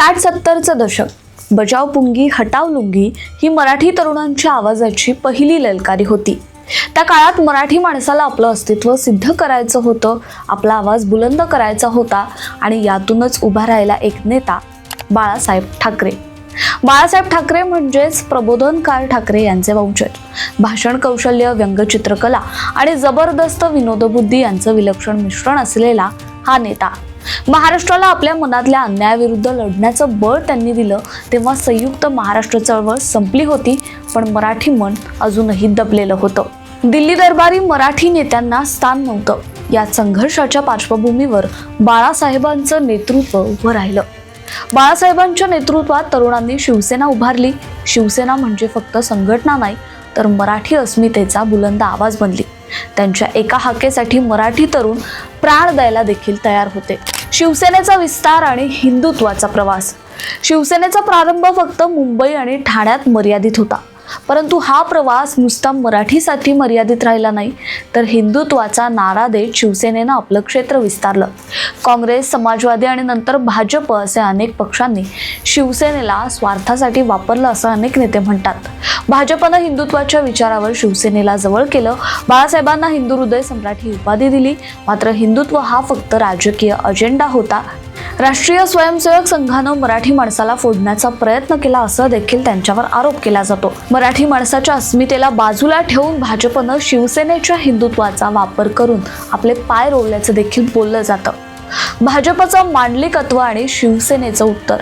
साठ सत्तरचं दशक. बजाव पुंगी हटाव लुंगी ही मराठी तरुणांच्या आवाजाची पहिली ललकारी होती. त्या काळात मराठी माणसाला आपलं अस्तित्व सिद्ध करायचं होतं आपला आवाज बुलंद करायचा होता आणि यातूनच उभा राहिला एक नेता बाळासाहेब ठाकरे. बाळासाहेब ठाकरे म्हणजेच प्रबोधनकार ठाकरे यांचे वंशज. भाषण कौशल्य व्यंगचित्रकला आणि जबरदस्त विनोदबुद्धी यांचं विलक्षण मिश्रण असलेला हा नेता. महाराष्ट्राला आपल्या मनातल्या अन्यायाविरुद्ध लढण्याचं बळ त्यांनी दिलं तेव्हा संयुक्त महाराष्ट्र चळवळ संपली होती पण मराठी मन अजूनही दबलेलं होतं. दिल्ली दरबारी मराठी नेत्यांना स्थान नव्हतं. या संघर्षाच्या पार्श्वभूमीवर बाळासाहेबांचं नेतृत्व उभं राहिलं. बाळासाहेबांच्या नेतृत्वात तरुणांनी शिवसेना उभारली. शिवसेना म्हणजे फक्त संघटना नाही तर मराठी अस्मितेचा बुलंद आवाज बनली. त्यांच्या एका हाकेसाठी मराठी तरुण प्राण द्यायला देखील तयार होते. शिवसेनेचा विस्तार आणि हिंदुत्वाचा प्रवास. शिवसेनेचा प्रारंभ फक्त मुंबई आणि ठाण्यात मर्यादित होता. परंतु हा प्रवास नुसता मराठीसाठी मर्यादित राहिला नाही तर हिंदुत्वाचा नारा देत शिवसेनेनं आपलं क्षेत्र विस्तारलं. काँग्रेस समाजवादी आणि नंतर भाजप असे अनेक पक्षांनी शिवसेनेला स्वार्थासाठी वापरलं असं अनेक नेते म्हणतात. भाजपनं हिंदुत्वाच्या विचारावर शिवसेनेला जवळ केलं. बाळासाहेबांना हिंदू हृदय सम्राट ही उपाधी दिली. मात्र हिंदुत्व हा फक्त राजकीय अजेंडा होता. राष्ट्रीय स्वयंसेवक संघानं मराठी माणसाला फोडण्याचा प्रयत्न केला असं देखील त्यांच्यावर आरोप केला जातो. मराठी माणसाच्या अस्मितेला बाजूला ठेवून भाजपनं शिवसेनेच्या हिंदुत्वाचा वापर करून आपले पाय रोवल्याचं देखील बोललं जातं. भाजपचं मांडलिकत्व आणि शिवसेनेचं उत्तर.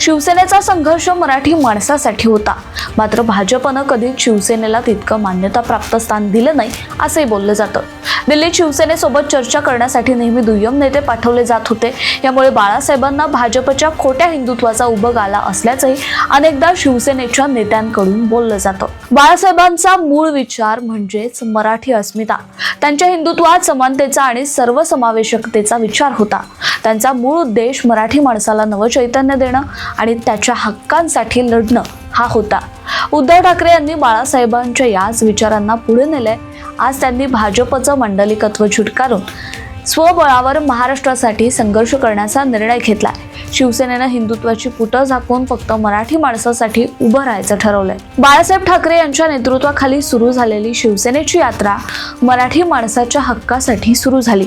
शिवसेनेचा संघर्ष मराठी माणसासाठी होता. मात्र भाजपनं कधीच शिवसेनेला तितकं मान्यताप्राप्त स्थान दिलं नाही असंही बोललं जातं. दिल्लीत शिवसेनेसोबत चर्चा करण्यासाठी नेहमी दुय्यम नेते पाठवले जात होते. यामुळे बाळासाहेबांना भाजपच्या खोट्या हिंदुत्वाचा उभग आला असल्याचंही अनेकदा शिवसेनेच्या नेत्यांकडून बोललं जातं. बाळासाहेबांचा मूळ विचार म्हणजेच मराठी अस्मिता. त्यांच्या हिंदुत्वात समानतेचा आणि सर्वसमावेशकतेचा विचार होता. त्यांचा मूळ उद्देश मराठी माणसाला नवचैतन्य देणं आणि त्याच्या हक्कांसाठी लढणं हा होता. उद्धव ठाकरे यांनी बाळासाहेबांच्या याच विचारांना पुढे नेले आज त्यांनी भाजपचं मंडलिकत्व झुटकारून स्वबळावर महाराष्ट्रासाठी संघर्ष करण्याचा निर्णय घेतलाय. शिवसेनेनं हिंदुत्वाची पुटं झाकून फक्त मराठी माणसासाठी उभं राहायचं ठरवलंय. बाळासाहेब ठाकरे यांच्या नेतृत्वाखाली सुरू झालेली शिवसेनेची यात्रा मराठी माणसाच्या हक्कासाठी सुरू झाली.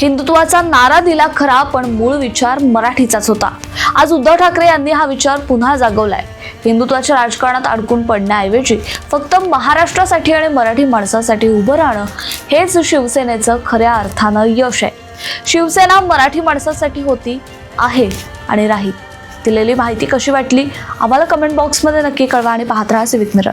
हिंदुत्वाचा नारा दिला खरा पण मूळ विचार मराठीचाच होता. आज उद्धव ठाकरे यांनी हा विचार पुन्हा जागवलाय. हिंदुत्वाच्या राजकारणात अडकून पडण्याऐवजी फक्त महाराष्ट्रासाठी आणि मराठी माणसासाठी उभं राहणं हेच शिवसेनेचं खऱ्या अर्थानं यश आहे. शिवसेना मराठी माणसासाठी होती आहे आणि राहील. दिलेली माहिती कशी वाटली? आम्हाला कमेंट बॉक्समध्ये नक्की कळवा आणि पाहत राहा सिविक मिरर